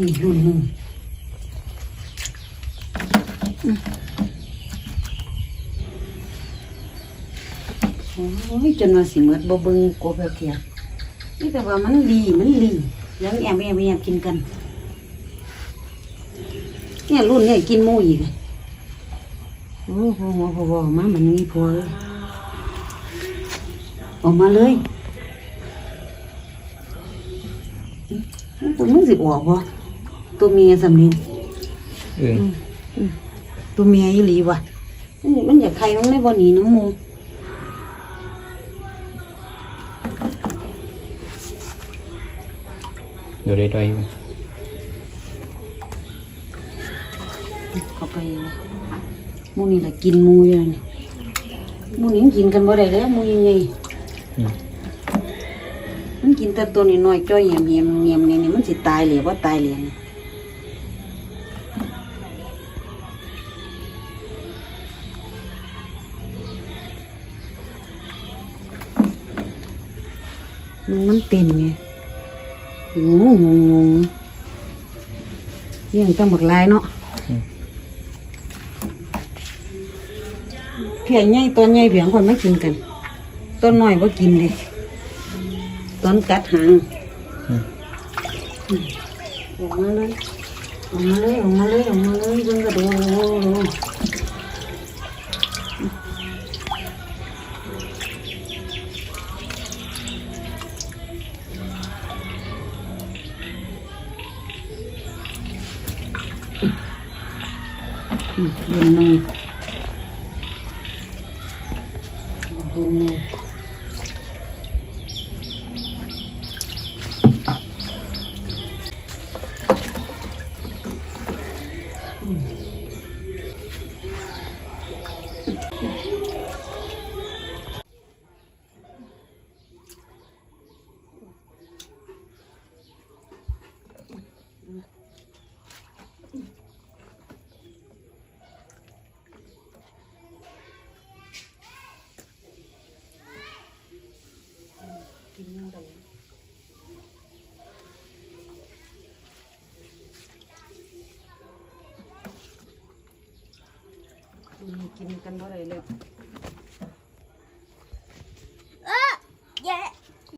นี่รุ่นหนึ่งอืมโอ้ยจนว่าสิเมดบ่เบิ่งกบแล้วเทียนี่แต่ว่ามันลีมันลียังแอบแอบแอบกินกันเนี่ยรุ่นเนี่ยกินมูอีก โอ้โหโหโหโหมามันนี่พอเลยออกมาเลยตัวมึงสิออกบ่ตัวเมียสำเนียงเอึ่งตัวเมียอีหลีว่ะมันมันอยากใครมันไม่บ่หนีน้ำมูอยู่ได้ด้วยอยู่เข้าไปเลยห มูนี่แหละกินหมูอยู่นี่หมูนี่มันกินกันบ่ได้เลยหมูยังไงอืมมันกินแต่ตัวน้อยๆจ้อยเหี่ยมเหี่ยมเหี่ยมเนี่ยนี่มันสิตายเลยว่าตายเลยนะมันมันเต้นไงงงงงงเลี้ยงตั้งบักหลายเนาะ เพียงใหญ่ตัวใหญ่เพียงคนไม่กินกันตัวน้อยว่ากินเลยตอนกัดหางอืมออกมาเลยออกมาเลยออกมาเลยออกมาเลยเบิ่งกระโดดโอ้โหอืมเดินหนึ่ง Oh. กินยังไงกินกันบ่ไรเลย